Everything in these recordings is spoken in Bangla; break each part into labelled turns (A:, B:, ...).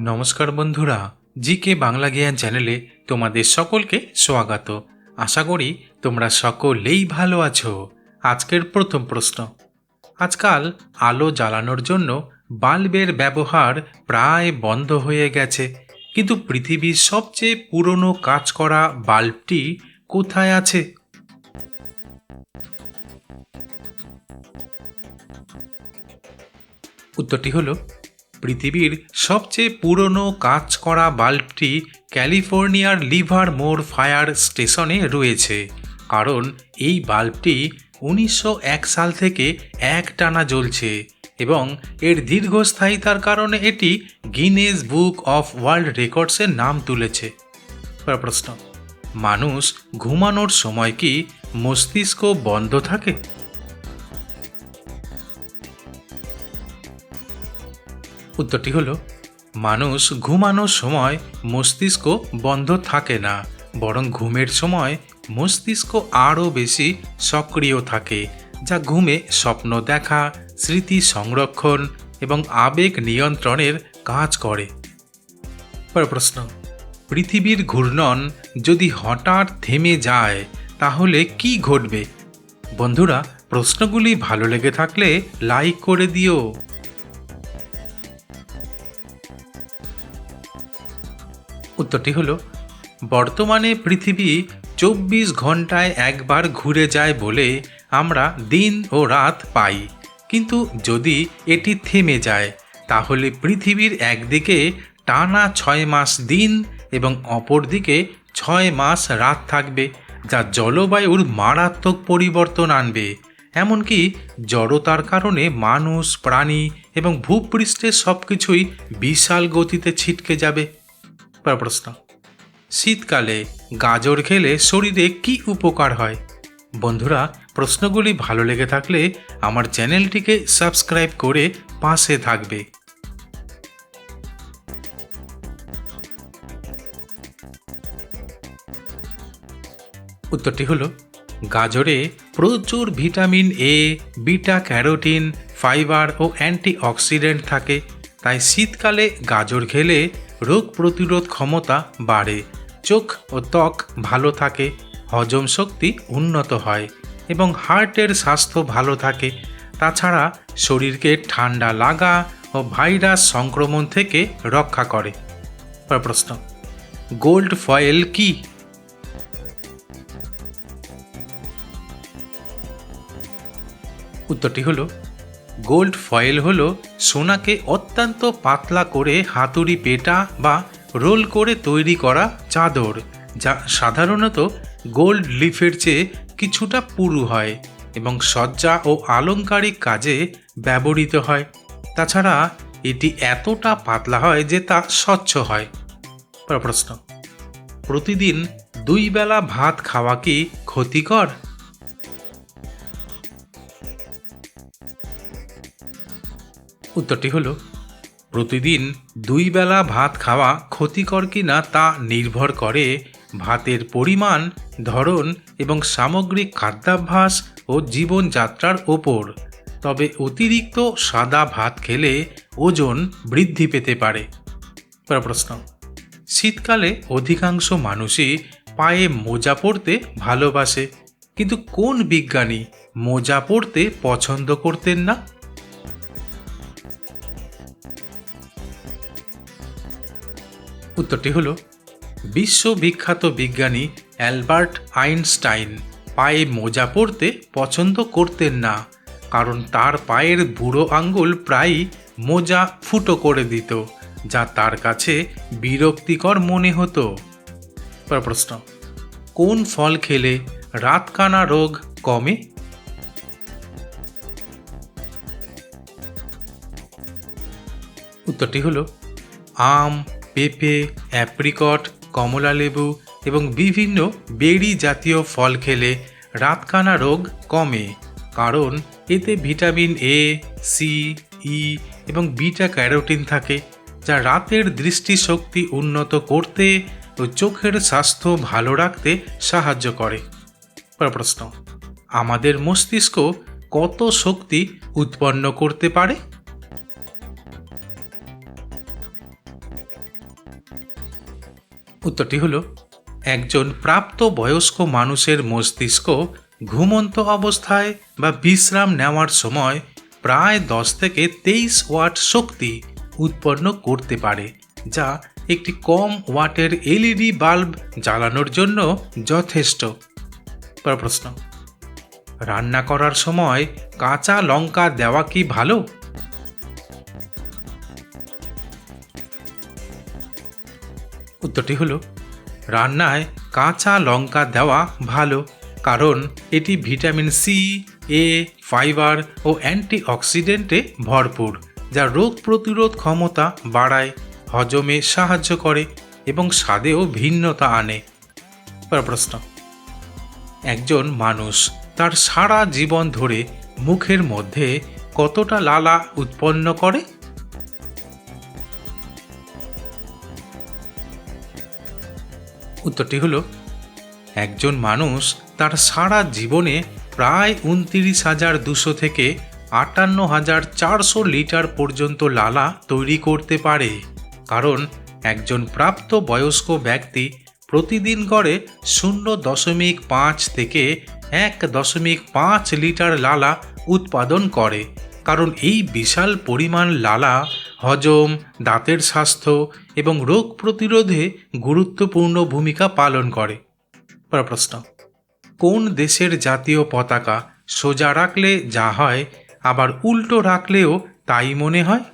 A: নমস্কার বন্ধুরা জি কে বাংলা জ্ঞান চ্যানেলে তোমাদের সকলকে স্বাগত। আশা করি তোমরা সকলেই ভালো আছো। আজকের প্রথম প্রশ্ন। আজকাল আলো জ্বালানোর জন্য বাল্বের ব্যবহার প্রায় বন্ধ হয়ে গেছে, কিন্তু পৃথিবীর সবচেয়ে পুরনো কাজ করা বাল্বটি কোথায় আছে? উত্তরটি হলো পৃথিবীর সবচেয়ে পুরনো কাজ করা বাল্বটি ক্যালিফোর্নিয়ার লিভার মোর ফায়ার স্টেশনে রয়েছে। কারণ এই বাল্বটি উনিশশো এক সাল থেকে এক টানা জ্বলছে এবং এর দীর্ঘস্থায়িতার কারণে এটি গিনেস বুক অফ ওয়ার্ল্ড রেকর্ডসের নাম তুলেছে। প্রশ্ন, মানুষ ঘুমানোর সময় কি মস্তিষ্ক বন্ধ থাকে? উত্তরটি হলো, মানুষ ঘুমানোর সময় মস্তিষ্ক বন্ধ থাকে না, বরং ঘুমের সময় মস্তিষ্ক আরও বেশি সক্রিয় থাকে, যা ঘুমে স্বপ্ন দেখা, স্মৃতি সংরক্ষণ এবং আবেগ নিয়ন্ত্রণের কাজ করে। প্রশ্ন, পৃথিবীর ঘূর্ণন যদি হঠাৎ থেমে যায়, তাহলে কি ঘটবে? বন্ধুরা, প্রশ্নগুলি ভালো লেগে থাকলে লাইক করে দিও। উত্তরটি হলো, বর্তমানে পৃথিবী চব্বিশ ঘন্টায় একবার ঘুরে যায় বলে আমরা দিন ও রাত পাই। কিন্তু যদি এটি থেমে যায়, তাহলে পৃথিবীর একদিকে টানা ছয় মাস দিন এবং অপরদিকে ছয় মাস রাত থাকবে, যা জলবায়ুর মারাত্মক পরিবর্তন আনবে। এমনকি জড়তার কারণে মানুষ, প্রাণী এবং ভূপৃষ্ঠের সব কিছুই বিশাল গতিতে ছিটকে যাবে। পর প্রশ্ন। শীতকালে গাজর খেলে শরীরে কি উপকার হয়? বন্ধুরা, প্রশ্নগুলি ভালো লেগে থাকলে আমার চ্যানেলটিকে সাবস্ক্রাইব করে পাশে থাকবে। উত্তরটি হলো, গাজরে প্রচুর vitamin A beta carotene, fibre O antioxidant থাকে, তাই শীতকালে গাজর খেলে রোগ প্রতিরোধ ক্ষমতা বাড়ে, চোখ ও ত্বক ভালো থাকে, হজম শক্তি উন্নত হয় এবং হার্টের স্বাস্থ্য ভালো থাকে। তাছাড়া শরীরকে ঠান্ডা লাগা ও ভাইরাস সংক্রমণ থেকে রক্ষা করে। প্রশ্ন, গোল্ড ফয়েল কি? উত্তরটি হলো গোল্ড ফয়েল হল সোনাকে অত্যন্ত পাতলা করে হাতুড়ি পেটা বা রোল করে তৈরি করা চাদর, যা সাধারণত গোল্ড লিফের চেয়ে কিছুটা পুরু হয় এবং সজ্জা ও আলংকারিক কাজে ব্যবহৃত হয়। তাছাড়া এটি এতটা পাতলা হয় যে তা স্বচ্ছ হয়। প্রশ্ন, প্রতিদিন দুই বেলা ভাত খাওয়া কি ক্ষতিকর? উত্তরটি হলো, প্রতিদিন দুই বেলা ভাত খাওয়া ক্ষতিকর কিনা তা নির্ভর করে ভাতের পরিমাণ, ধরন এবং সামগ্রিক খাদ্যাভ্যাস ও জীবনযাত্রার ওপর। তবে অতিরিক্ত সাদা ভাত খেলে ওজন বৃদ্ধি পেতে পারে। প্রশ্ন, শীতকালে অধিকাংশ মানুষই পায়ে মোজা পরতে ভালোবাসে, কিন্তু কোন বিজ্ঞানী মোজা পরতে পছন্দ করতেন না? উত্তরটি হলো, বিশ্ববিখ্যাত বিজ্ঞানী অ্যালবার্ট আইনস্টাইন পায়ে মোজা পরতে পছন্দ করতেন না, কারণ তার পায়ের বুড়ো আঙ্গুল প্রায়ই মোজা ফুটো করে দিত, যা তার কাছে বিরক্তিকর মনে হতো। পর প্রশ্ন, কোন ফল খেলে রাতকানা রোগ কমে? উত্তরটি হলো, আম পেঁপে, অ্যাপ্রিকট, কমলা লেবু এবং বিভিন্ন বেরি জাতীয় ফল খেলে রাতকানা রোগ কমে। কারণ এতে ভিটামিন এ সি ই এবং বিটা ক্যারোটিন থাকে, যা রাতের দৃষ্টিশক্তি উন্নত করতে ও চোখের স্বাস্থ্য ভালো রাখতে সাহায্য করে। প্রশ্ন, আমাদের মস্তিষ্ক কত শক্তি উৎপন্ন করতে পারে? উত্তরটি হলো, একজন প্রাপ্ত বয়স্ক মানুষের মস্তিষ্ক ঘুমন্ত অবস্থায় বা বিশ্রাম নেওয়ার সময় প্রায় দশ থেকে তেইশ ওয়াট শক্তি উৎপন্ন করতে পারে, যা একটি কম ওয়াটের এলইডি বাল্ব জ্বালানোর জন্য যথেষ্ট। প্রশ্ন, রান্না করার সময় কাঁচা লঙ্কা দেওয়া কি ভালো? উত্তরটি হলো, রান্নায় কাঁচা লঙ্কা দেওয়া ভালো, কারণ এটি ভিটামিন সি, এ, ফাইবার ও অ্যান্টিঅক্সিডেন্টে ভরপুর, যা রোগ প্রতিরোধ ক্ষমতা বাড়ায়, হজমে সাহায্য করে এবং স্বাদেও ভিন্নতা আনে। প্রশ্ন, একজন মানুষ তার সারা জীবন ধরে মুখের মধ্যে কতটা লালা উৎপন্ন করে? উত্তরটি হলো, একজন মানুষ তার সারা জীবনে প্রায় উনতিরিশ হাজার দুশো থেকে আটান্ন হাজার চারশো লিটার পর্যন্ত লালা তৈরি করতে পারে। কারণ একজন প্রাপ্ত বয়স্ক ব্যক্তি প্রতিদিন গড়ে শূন্য দশমিক পাঁচ থেকে এক দশমিক পাঁচ লিটার লালা উৎপাদন করে। কারণ এই বিশাল পরিমাণ লালা হজম, দাঁতের স্বাস্থ্য এবং রোগ প্রতিরোধে গুরুত্বপূর্ণ ভূমিকা পালন করে। প্রশ্ন কোন দেশের জাতীয় পতাকা সোজা রাখলে যা হয়, আবার উল্টো রাখলেও তাই মনে হয়?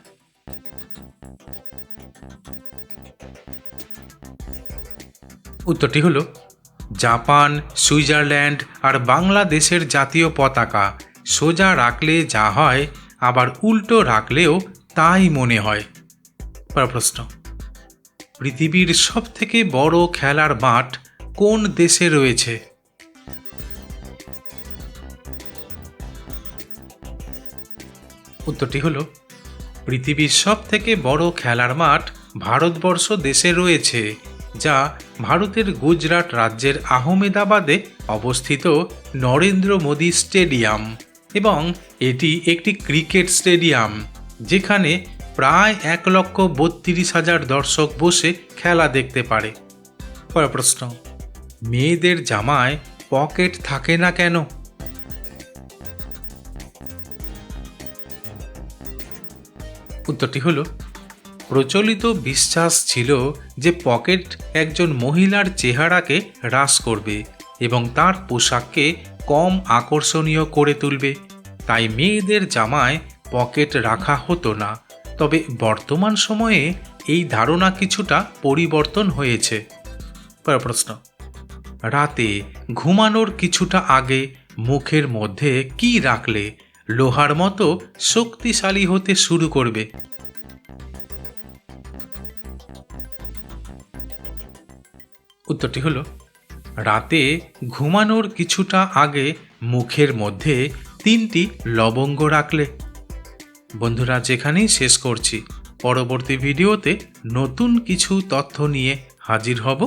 A: উত্তরটি হলো, জাপান, সুইজারল্যান্ড আর বাংলাদেশের জাতীয় পতাকা সোজা রাখলে যা হয়, আবার উল্টো রাখলেও তাই মনে হয়? প্রশ্ন। পৃথিবীর সব থেকে বড় খেলার মাঠ কোন দেশে রয়েছে? উত্তরটি হলো, পৃথিবীর সব থেকে বড় খেলার মাঠ ভারতবর্ষ দেশে রয়েছে, যা ভারতের গুজরাট রাজ্যের আহমেদাবাদে অবস্থিত নরেন্দ্র মোদী স্টেডিয়াম এবং এটি একটি ক্রিকেট স্টেডিয়াম। যেখানে প্রায় এক লক্ষ বত্রিশ হাজার দর্শক বসে খেলা দেখতে পারে। পরের প্রশ্ন, মেয়েদের জামায় পকেট থাকে না কেন? উত্তরটি হলো, প্রচলিত বিশ্বাস ছিল যে পকেট একজন মহিলার চেহারাকে হ্রাস করবে এবং তার পোশাককে কম আকর্ষণীয় করে তুলবে। তাই মেয়েদের জামায় পকেট রাখা হতো না, তবে বর্তমান সময়ে এই ধারণা কিছুটা পরিবর্তন হয়েছে। প্রশ্ন, রাতে ঘুমানোর কিছুটা আগে মুখের মধ্যে কি রাখলে লোহার মতো শক্তিশালী হতে শুরু করবে? উত্তরটি হলো, রাতে ঘুমানোর কিছুটা আগে মুখের মধ্যে তিনটি লবঙ্গ রাখলে। বন্ধুরা যেখানেই শেষ করছি পরবর্তী ভিডিওতে নতুন কিছু তথ্য নিয়ে হাজির হব।